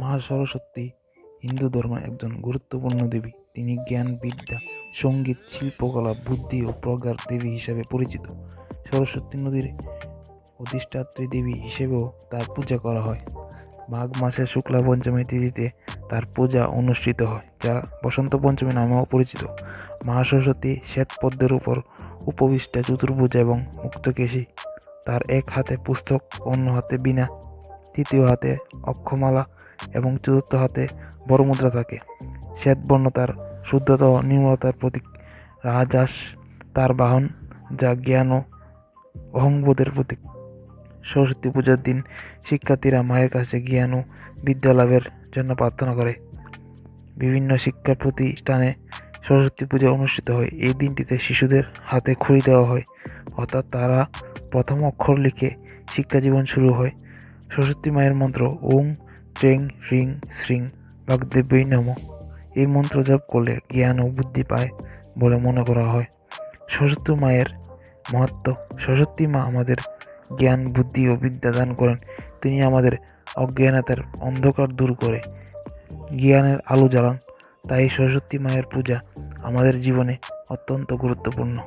মা সরস্বতী হিন্দু ধর্মের একজন গুরুত্বপূর্ণ দেবী। তিনি জ্ঞান বিদ্যা সংগীত, শিল্পকলা, বুদ্ধি ও প্রজ্ঞার দেবী হিসাবে পরিচিত। সরস্বতী নদীর অধিষ্ঠাত্রী দেবী হিসেবেও তার পূজা করা হয়। মাঘ মাসের শুক্লা পঞ্চমী তিথিতে তার পূজা অনুষ্ঠিত হয়, যা বসন্ত পঞ্চমী নামেও পরিচিত। মা সরস্বতী শ্বেতপদ্মের উপর উপবিষ্টা চতুর্ভুজ এবং মুক্তকেশী তার এক হাতে পুস্তক, অন্য হাতে বীণা, তৃতীয় হাতে অক্ষমালা এবং চতুর্থ হাতে বড় মুদ্রা থাকে শ্বেতবর্ণ তার শুদ্ধতা ও নির্মলতার প্রতীক। রাজহাঁস তার বাহন, যা জ্ঞান ও অহংবোধের প্রতীক। সরস্বতী পূজার দিন শিক্ষার্থীরা মায়ের কাছে জ্ঞান ও বিদ্যা লাভের জন্য প্রার্থনা করে। বিভিন্ন শিক্ষা প্রতিষ্ঠানে সরস্বতী পূজা অনুষ্ঠিত হয়। এই দিনটিতে শিশুদের হাতে খড়ি দেওয়া হয়। অর্থাৎ তারা প্রথম অক্ষর লিখে শিক্ষা জীবন শুরু হয়। সরস্বতী মায়ের মন্ত্র, ওং ট্রেং হ্রিং শ্রিং বাগদেবী নম। এই মন্ত্র জপ করলে জ্ঞান ও বুদ্ধি পায় বলে মনে করা হয়। সরস্বতী মায়ের মহত্ব সরস্বতী মা আমাদের জ্ঞান, বুদ্ধি ও বিদ্যা দান করেন। তিনি আমাদের অজ্ঞানতার অন্ধকার দূর করে জ্ঞানের আলো জ্বালান। তাই সরস্বতী মায়ের পূজা আমাদের জীবনে অত্যন্ত গুরুত্বপূর্ণ।